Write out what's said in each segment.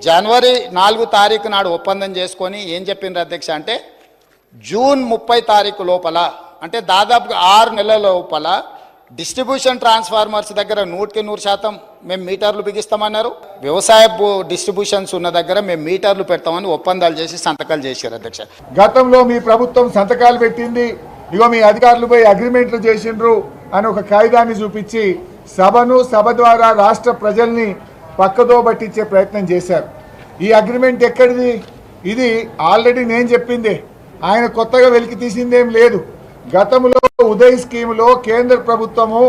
జనవరి నాలుగు తారీఖు నాడు ఒప్పందం చేసుకొని ఏం చెప్పిండ్రు అధ్యక్ష అంటే జూన్ ముప్పై తారీఖు లోపల అంటే దాదాపుగా ఆరు నెలల లోపల డిస్ట్రిబ్యూషన్ ట్రాన్స్ఫార్మర్స్ దగ్గర నూటికి నూరు శాతం మేము మీటర్లు బిగిస్తామన్నారు. వ్యవసాయ డిస్ట్రిబ్యూషన్స్ ఉన్న దగ్గర మేము మీటర్లు పెడతామని ఒప్పందాలు చేసి సంతకాలు చేశారు అధ్యక్ష. గతంలో మీ ప్రభుత్వం సంతకాలు పెట్టింది ఇగో మీ అధికారులు పోయి అగ్రిమెంట్లు చేసిండ్రు అని ఒక కాగితాన్ని చూపించి సభను సభ ద్వారా రాష్ట్ర ప్రజల్ని పక్కదో పట్టించే ప్రయత్నం చేశారు. ఈ అగ్రిమెంట్ ఎక్కడిది? ఇది ఆల్రెడీ నేను చెప్పిందే. ఆయన కొత్తగా వెలికి తీసిందేం లేదు. గతంలో ఉదయ్ స్కీములో కేంద్ర ప్రభుత్వము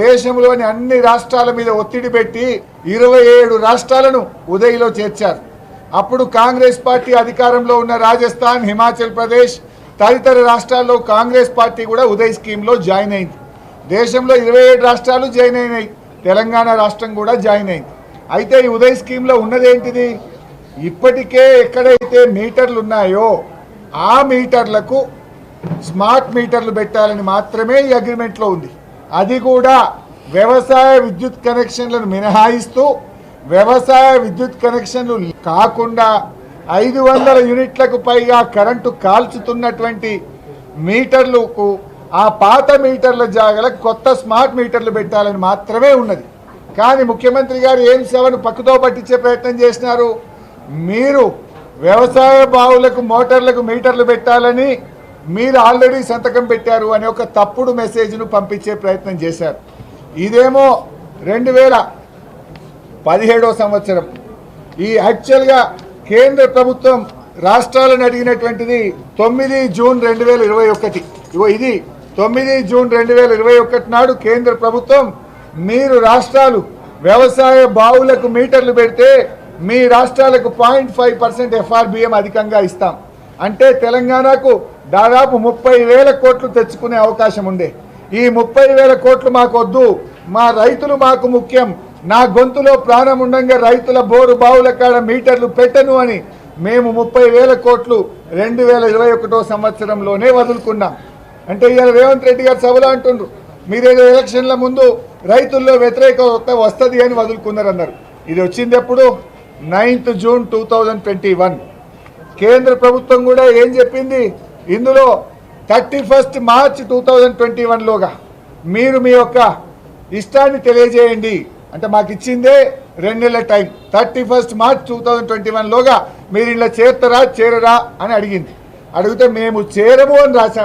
దేశంలోని అన్ని రాష్ట్రాల మీద ఒత్తిడి పెట్టి ఇరవై ఏడు రాష్ట్రాలను ఉదయ్లో చేర్చారు. అప్పుడు కాంగ్రెస్ పార్టీ అధికారంలో ఉన్న రాజస్థాన్ హిమాచల్ ప్రదేశ్ తదితర రాష్ట్రాల్లో కాంగ్రెస్ పార్టీ కూడా ఉదయ్ స్కీమ్లో జాయిన్ అయింది. దేశంలో ఇరవై ఏడు రాష్ట్రాలు జాయిన్ అయినాయి. తెలంగాణ రాష్ట్రం కూడా జాయిన్ అయింది. అయితే ఈ ఉదయ్ స్కీమ్లో ఉన్నదేంటిది ఇప్పటికే ఎక్కడైతే మీటర్లు ఉన్నాయో ఆ మీటర్లకు స్మార్ట్ మీటర్లు పెట్టాలని మాత్రమే ఈ అగ్రిమెంట్లో ఉంది. అది కూడా వ్యవసాయ విద్యుత్ కనెక్షన్లను మినహాయిస్తూ వ్యవసాయ విద్యుత్ కనెక్షన్లు కాకుండా ఐదు వందల యూనిట్లకు పైగా కరెంటు కాల్చుతున్నటువంటి మీటర్లకు ఆ పాత మీటర్ల జాగలకు కొత్త స్మార్ట్ మీటర్లు పెట్టాలని మాత్రమే ఉన్నది. కానీ ముఖ్యమంత్రి గారు ఏం సేవను పక్కుతో పట్టించే ప్రయత్నం చేసినారు? మీరు వ్యవసాయ బావులకు మోటార్లకు మీటర్లు పెట్టాలని మీరు ఆల్రెడీ సంతకం పెట్టారు అనే ఒక తప్పుడు మెసేజ్ను పంపించే ప్రయత్నం చేశారు. ఇదేమో రెండు వేల పదిహేడో సంవత్సరం. ఈ యాక్చువల్గా కేంద్ర ప్రభుత్వం రాష్ట్రాలను అడిగినటువంటిది తొమ్మిది జూన్ రెండు వేల ఇరవై ఒకటి. ఇగో ఇది తొమ్మిది జూన్ రెండు వేల ఇరవై ఒకటి నాడు కేంద్ర ప్రభుత్వం మీరు రాష్ట్రాలు వ్యవసాయ బావులకు మీటర్లు పెడితే మీ రాష్ట్రాలకు పాయింట్ ఫైవ్ పర్సెంట్ ఎఫ్ఆర్బిఎం అధికంగా ఇస్తాం. అంటే తెలంగాణకు దాదాపు ముప్పై వేల కోట్లు తెచ్చుకునే అవకాశం ఉండే ఈ ముప్పై వేల కోట్లు మాకొద్దు. మా రైతులు మాకు ముఖ్యం. నా గొంతులో ప్రాణం ఉండంగా రైతుల బోరు బావుల కాడ మీటర్లు పెట్టను అని మేము ముప్పై వేల కోట్లు రెండు వేల ఇరవై ఒకటో సంవత్సరంలోనే వదులుకున్నాం. అంటే ఇవాళ రేవంత్ రెడ్డి గారు సభలో అంటుండ్రు. మీరేదో ఎలక్షన్ల ముందు రైతుల్లో వ్యతిరేకత వస్తుంది అని వదులుకున్నారు అన్నారు ఇది వచ్చింది ఎప్పుడు? Ninth June two thousand twenty one. కేంద్ర ప్రభుత్వం కూడా ఏం చెప్పింది? ఇందులో thirty first March two thousand twenty వన్లోగా మీరు మీ యొక్క ఇష్టాన్ని తెలియజేయండి. అంటే మాకు ఇచ్చిందే రెండు నెలల time. Thirty first March two thousand twenty వన్లోగా మీరు ఇలా చేరుతారా చేరరా అని అడిగింది. అడిగితే మేము చేరము అని రాశాం.